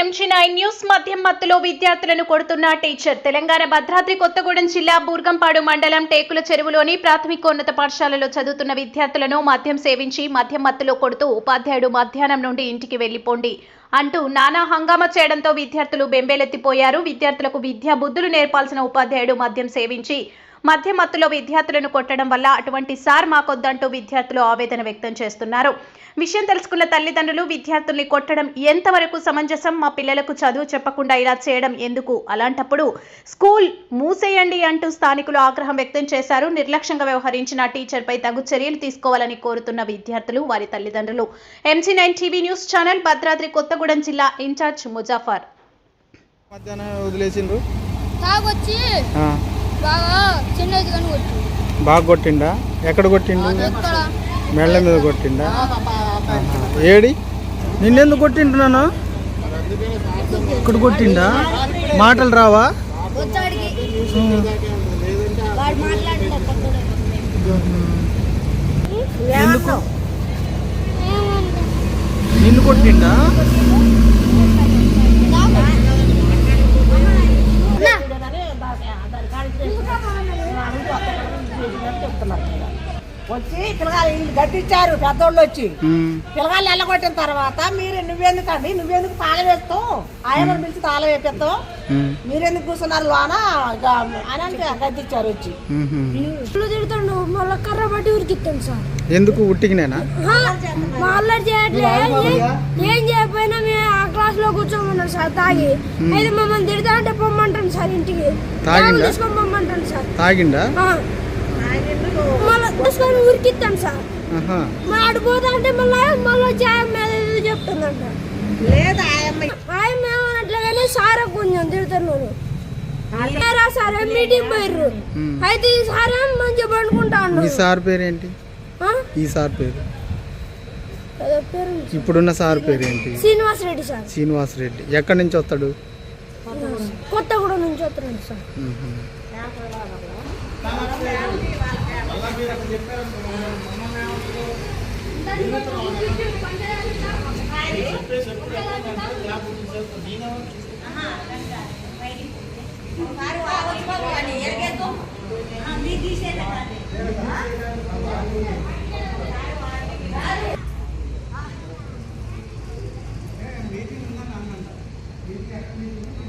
MG nine news మద్యం మత్తులో విద్యార్థులను కొడుతున్న టీచర్. తెలంగాణ భద్రాద్రి కొత్తగూడెం జిల్లా బూర్గంపాడు మండలం టేకుల చెరువులోని ప్రాథమికోన్నత పాఠశాలలో చదువుతున్న విద్యార్థులను మద్యం సేవించి మద్యం మత్తులో కొడుతూ ఉపాధ్యాయుడు మధ్యాహ్నం నుండి ఇంటికి వెళ్ళిపోండి అంటూ నానా హంగామా చేయడంతో విద్యార్థులు బెంబేలెత్తిపోయారు. విద్యార్థులకు విద్యా బుద్ధులు నేర్పాల్సిన ఉపాధ్యాయుడు మద్యం సేవించి మద్య మత్తులో విద్యార్థులను కొట్టడం వల్ల అటువంటి సార్ మాకొద్దంటూ విద్యార్థులు ఆవేదన వ్యక్తం చేస్తున్నారు. విషయం తెలుసుకున్న తల్లిదండ్రులు విద్యార్థుల్ని కొట్టడం ఎంతవరకు సమంజసం? మా పిల్లలకు చదువు చెప్పకుండా ఇలా చేయడం ఎందుకు? అలాంటప్పుడు స్కూల్ మూసేయండి అంటూ స్థానికులు ఆగ్రహం వ్యక్తం చేశారు. నిర్లక్ష్యంగా వ్యవహరించిన టీచర్పై తగు చర్యలు తీసుకోవాలని కోరుతున్న విద్యార్థులు వారి తల్లిదండ్రులు. MG nine TV news channel Bhadradri Kothagudem జిల్లా ఇన్ఛార్జ్ ముజాఫర్. మధ్యాహ్నం వదిలేసిండ్రు. తాగొచ్చి. ఆ, బాగా కొట్టిండా. ఎక్కడ కొట్టిండు? మెళ్ళ మీద కొట్టిండా. ఏడి? నిన్నెందుకు కొట్టింటున్నాను ఇక్కడ కొట్టిండా? మాటలు రావా? ఎందుకు? నిన్ను కొట్టిండా? పిల్లగాళ్ళు ఇల్లు కట్టించారు పెద్దోళ్ళు వచ్చి. ఉమ్. పిల్లగాళ్ళు ఎల్లగొట్టిన తర్వాత మీరు నువ్వెందుకండి? నువ్వెందుకు తాళం వేస్తావు? ఆయనను పిలిచి తాళం వేపిస్తావు? ఉమ్. మీరెందుకు కూర్చున్నారు? లోన? అని అంటే కట్టించారు వచ్చి. ఉహుం. ఇల్లు తిడుతుండు? మళ్ళీ కర్ర బట్టి ఉరికిస్తాను సార్. ఎందుకు ఉట్టికినేనా? మళ్ళీ ఏం చేయకపోయినా మేము ఆ క్లాస్లో కూర్చోమన్నాడు సార్ తాగి. అయితే మమ్మల్ని తిడతా అంటే పొమ్మంటాను సార్ ఇంటికి. తాగిండా? సార్. తాగిండా? ఆ. మళ్ళీ తీసుకొని ఉరికిస్తాను సార్ అటు పోతా అంటే మళ్ళీ మళ్ళీ చెప్తుందంట. లేదు ఆయమ్మ ఆయన ఏమన్నట్లుగానే సార్ కొంచెం తిడుతున్నాను రా సార్? మీటింగ్ పోయిర్రు. అయితే ఈ సార్ మంచిగా పండుకుంటా ఈ సార్ పేరేంటి? ఆ? ఈ సార్ పేరు? పేరు. ఇప్పుడున్న సార్ పేరేంటి? శ్రీనివాస్ రెడ్డి సార్. శ్రీనివాస్ రెడ్డి ఎక్కడి నుంచి వస్తాడు? కొత్తగూడెం నుంచి వస్తున్నాడు సార్. మీటింగ్ ఉందని అన్నంట మీటింగ్ ఎక్కడ మీటింగ్